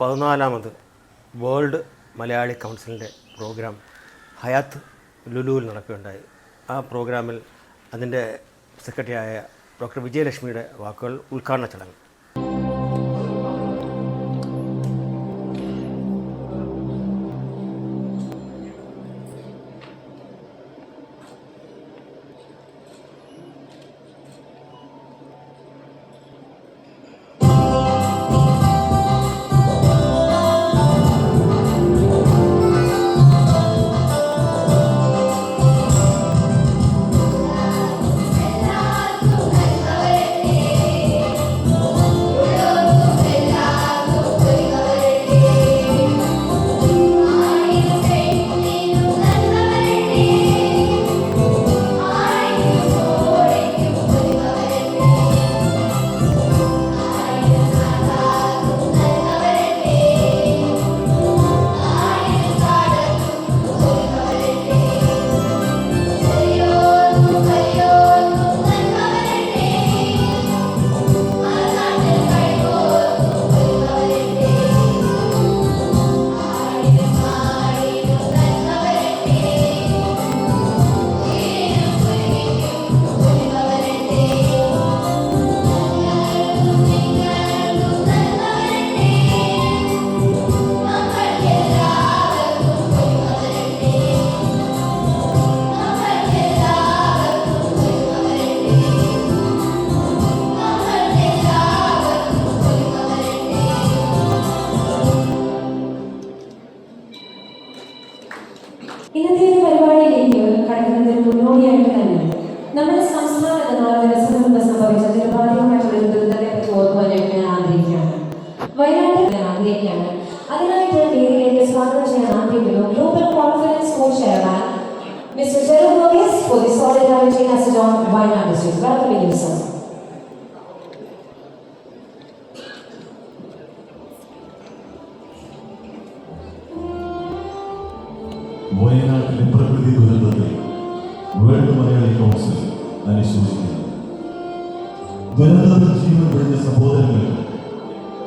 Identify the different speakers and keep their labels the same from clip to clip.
Speaker 1: പതിനാലാമത് world Malayali കൗൺസിലിന്റെ programme Hayat ലുലുവിൽ നടക്കുകയുണ്ടായി. ആ പ്രോഗ്രാമിൽ അതിന്റെ സെക്രട്ടറിയായ ഡോക്ടർ വിജയലക്ഷ്മിയുടെ വാക്കുകൾ ഉദ്ഘാടന ചടങ്ങ്.
Speaker 2: വയനാട്ടിൽ ഞാൻ ആഗ്രഹിക്കുകയാണ് അതിനായിട്ട് വേദിയിലേക്ക് സ്വാഗതം ചെയ്യാൻ ആഗ്രഹിക്കുന്നു global conference co chairman mister Jero Varghese for the solidarity message on Wayanad district welcome you sir
Speaker 3: വയനാട്ടിലെ പ്രകൃതി ദുരന്തത്തിൽ വേൾഡ് മലയാളി കൗൺസിൽ അനുശോചിക്കുന്നു ദുരന്തത്തിൽ ജീവൻ വെടിഞ്ഞ സഹോദരങ്ങൾക്ക്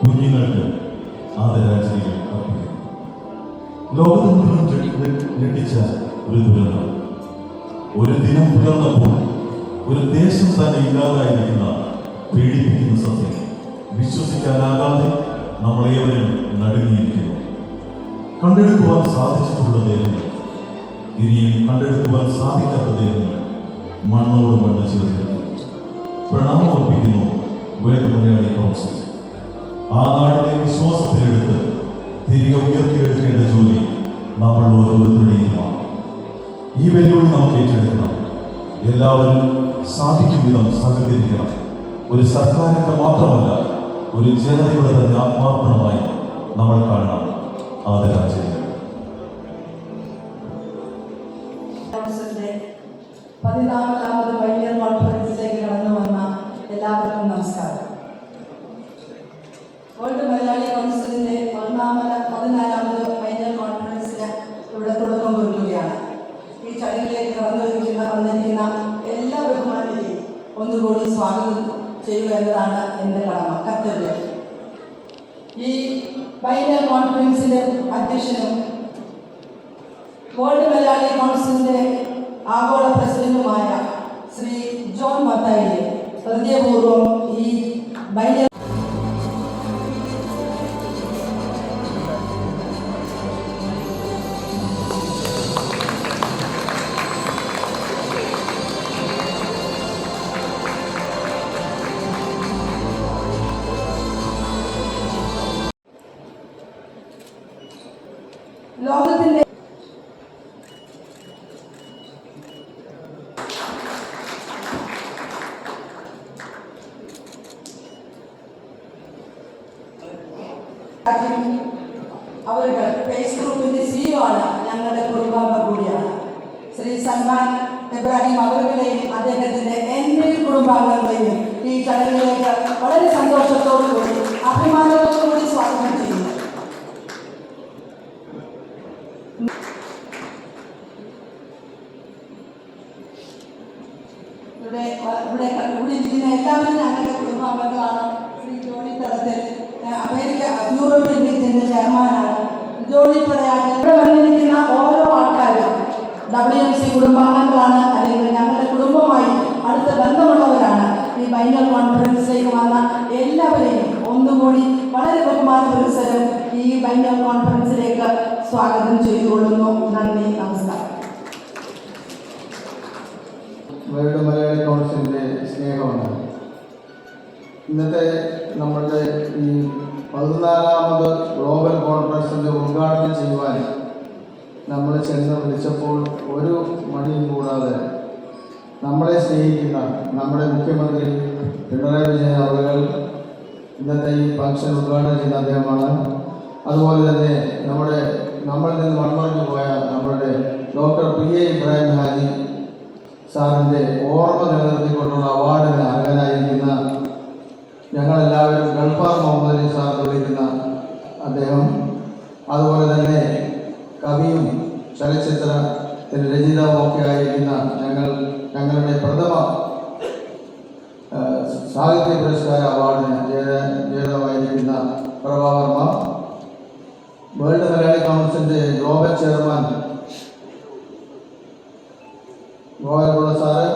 Speaker 3: കുഞ്ഞുങ്ങൾക്ക് ആദരാഞ്ജലികൾ അർപ്പിക്കുന്നു. ലോകത്ത് മുഴുവൻ ഞെട്ടി- ഞെട്ടിച്ച ഒരു ദുരന്തം. ഒരു ദിനം പുലർന്നപ്പോൾ ഒരു ദേശം തന്നെ ഇല്ലാതായിരിക്കുന്ന പീഡിപ്പിക്കുന്ന സത്യം. വിശ്വസിക്കാനാകാതെ നമ്മളേവരും നടുങ്ങിയിരിക്കുന്നു. കണ്ടെടുക്കുവാൻ സാധിച്ചിട്ടുള്ള ദൈവങ്ങൾ. ഇനിയും കണ്ടെടുക്കുവാൻ സാധിക്കാത്ത ദൈവങ്ങൾ മണ്ണോട് മണ്ണ് ചേർക്കുന്നു. പ്രണാമം അർപ്പിക്കുന്നു. വേദ മലയാളി കൗൺസിൽ ആ നാടിനെ വിശ്വാസത്തിലെടുത്ത് തിരികെ ഉയർത്തിയെടുക്കേണ്ട ജോലി നമ്മൾ ഓരോരുത്തരുടെയുമാണ്. ഈ വെല്ലുവിളി നമുക്ക് ഏറ്റെടുക്കണം. എല്ലാവരും സാധിക്കും വിധം സഹകരിക്കണം. ഒരു സർക്കാരിന്റെ മാത്രമല്ല ഒരു ജനതയുടെ തന്നെ ആത്മാർത്ഥമായി നമ്മൾ കാണണം. ആദരാഞ്ജലി.
Speaker 4: കൗൺസിലിന്റെ പതിനാലാമത് പൈനിയർ കോൺഫറൻസിലേക്ക് കടന്നു വന്ന എല്ലാവർക്കും ചടങ്ങിലേക്ക് കടന്നൊരുക്കുന്ന വന്നിരിക്കുന്ന എല്ലാ ബഹുമാനിയെയും ഒന്നുകൂടി സ്വാഗതം ചെയ്യുക എന്നതാണ് എന്റെ കടമ കർത്തവ്യം. ഈ ബൈനൽ കോൺഫറൻസിന്റെ അധ്യക്ഷനും വേൾഡ് മലയാളി കൗൺസിലിന്റെ ആഗോള പ്രസിഡന്റുമായ ശ്രീ ജോൺ മത്തായി ഹൃദയപൂർവം ഈ ബൈനർ അവരുടെ ഫേസ് ഗ്രൂപ്പിന്റെ സിഇഒ ആണ് ഞങ്ങളുടെ കുടുംബാംഗം കൂടിയാണ്. ശ്രീ സൽമാൻ ഇബ്രാഹിം അവരുടെയും അദ്ദേഹത്തിന്റെ എന്റെ കുടുംബാംഗങ്ങളെയും ഈ ചടങ്ങിലേക്ക് വളരെ സന്തോഷത്തോടു കൂടി അഭിമാനത്തോടു കൂടി സ്വാഗതം ചെയ്യുന്നു. ഇവിടെ ഇവിടെ ഇവിടെ ഇരിക്കുന്ന എല്ലാവരും ഞങ്ങളുടെ കുടുംബാംഗങ്ങളാണ് ശ്രീ ജോണി തലത്തിൽ അമേരിക്ക യൂണിയന്റെ ചെയർമാനാണ്. ജോലി പറയാൻ ഇവിടെ വന്നിരിക്കുന്ന ഓരോ ആൾക്കാരും ഡബ്ല്യു എം സി കുടുംബാംഗങ്ങളാണ് അല്ലെങ്കിൽ ഞങ്ങളുടെ കുടുംബമായി അടുത്ത ബന്ധമുള്ളവരാണ്. ഈ ബൈനൽ കോൺഫറൻസിലേക്ക് വന്ന എല്ലാവരെയും ഒന്നുകൂടി വളരെ ബഹുമാന പുരസ്സരം ഈ ബൈനൽ കോൺഫറൻസിലേക്ക് സ്വാഗതം ചെയ്തുകൊള്ളുന്നു. നന്ദി നമസ്കാരം.
Speaker 5: വേൾഡ് മലയാളി കൗൺസിലിന്റെ സ്നേഹമാണ്. ഇന്നത്തെ നമ്മളുടെ ഈ പതിനാലാമത് ഗ്ലോബൽ കോൺഫറൻസിന്റെ ഉദ്ഘാടനം ചെയ്യുവാൻ നമ്മൾ ചെന്ന് വിളിച്ചപ്പോൾ ഒരു മടിയും കൂടാതെ നമ്മളെ സ്നേഹിക്കുന്ന നമ്മുടെ മുഖ്യമന്ത്രി പിണറായി വിജയൻ അവർ ഇന്നത്തെ ഈ ഫംഗ്ഷൻ ഉദ്ഘാടനം ചെയ്യുന്ന അദ്ദേഹമാണ്. അതുപോലെ തന്നെ നമ്മുടെ നമ്മളിൽ നിന്ന് മൺമറഞ്ഞു പോയ നമ്മുടെ doctor P A Ibrahim Haji സാറിന്റെ ഓർമ്മ നിലനിർത്തിക്കൊണ്ടുള്ള അവാർഡിന് അർഹനായിരിക്കുന്ന ഞങ്ങളെല്ലാവരും ഗൾഫാർ മുഹമ്മദ് അലി സാർ വിളിക്കുന്ന അദ്ദേഹം അതുപോലെ തന്നെ കവിയും ചലച്ചിത്രത്തിന് രചയിതാവും ആയിരിക്കുന്ന ഞങ്ങൾ ഞങ്ങളുടെ പ്രഥമ സാഹിത്യ പുരസ്കാര അവാർഡിന് ജേത ജേതാവായിരിക്കുന്ന പ്രഭാവർമ്മ വേൾഡ് മലയാളി കൗൺസിലിന്റെ ഗ്ലോബൽ ചെയർമാൻ ഗോയൽകുള്ള സാറ്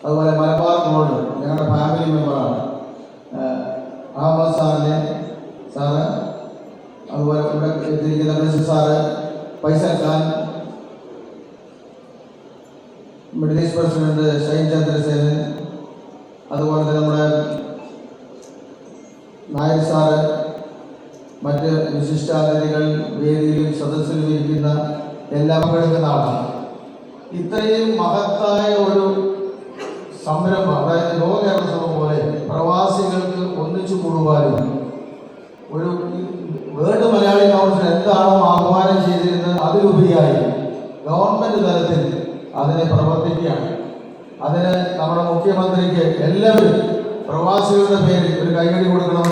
Speaker 5: അതുപോലെ മലബാർ ഗോൾഡ് ഞങ്ങളുടെ ഫാമിലി മെമ്പറാണ് ഏഹ് അഹമ്മദ് സാറിനെ സാറ് അതുപോലെ ഇവിടെ എത്തിയിരിക്കുന്ന Basheer sir Faisal Khan middle east president Shine Chandrasenan അതുപോലെ തന്നെ നമ്മുടെ നായർ സാറ് മറ്റ് വിശിഷ്ടാതിഥികൾ വേദിയിലും സദസ്സിലും ഇരിക്കുന്ന എല്ലാം പങ്കെടുക്കുന്ന ആളാണ്. ഇത്രയും മഹത്തായ ഒരു സംരംഭം അതായത് ലോകകേരള സഭ പോലെ പ്രവാസികൾക്ക് ഒന്നിച്ചു കൂടുവാനും ഒരു വേൾഡ് മലയാളി കൗൺസിൽ എന്താണോ ആഹ്വാനം ചെയ്തിരുന്നത് അതിലുപരിയായി ഗവൺമെന്റ് തലത്തിൽ അതിനെ പ്രവർത്തിക്കുകയാണ്. അതിന് നമ്മുടെ മുഖ്യമന്ത്രിക്ക് എല്ലാവരും പ്രവാസികളുടെ പേരിൽ ഒരു കൈകടി കൊടുക്കണം.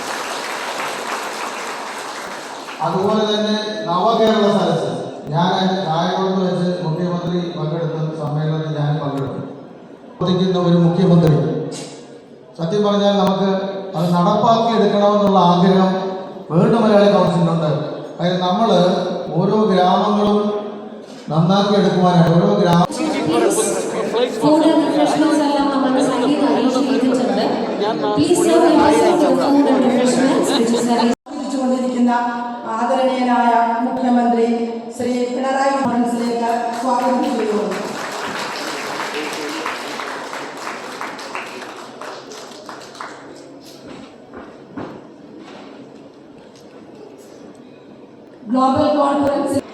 Speaker 5: അതുപോലെ തന്നെ നവകേരള സദസ്സ്. ഞാൻ കായംകുളത്ത് വെച്ച് മുഖ്യമന്ത്രി പങ്കെടുത്ത സമ്മേളനത്തിൽ ഞാൻ പ്രവർത്തിക്കുന്ന ഒരു മുഖ്യമന്ത്രി. സത്യം പറഞ്ഞാൽ നമുക്ക് അത് നടപ്പാക്കി എടുക്കണമെന്നുള്ള ആഗ്രഹം വേൾഡ് മലയാളി കൗൺസിലുണ്ട് അതിൽ നമ്മൾ ഓരോ ഗ്രാമങ്ങളും നന്നാക്കി എടുക്കുവാനാണ് ഓരോ ഗ്രാമ
Speaker 2: ഫുഡ്
Speaker 4: ഗ്ലോബൽ കോൺഫറൻസ്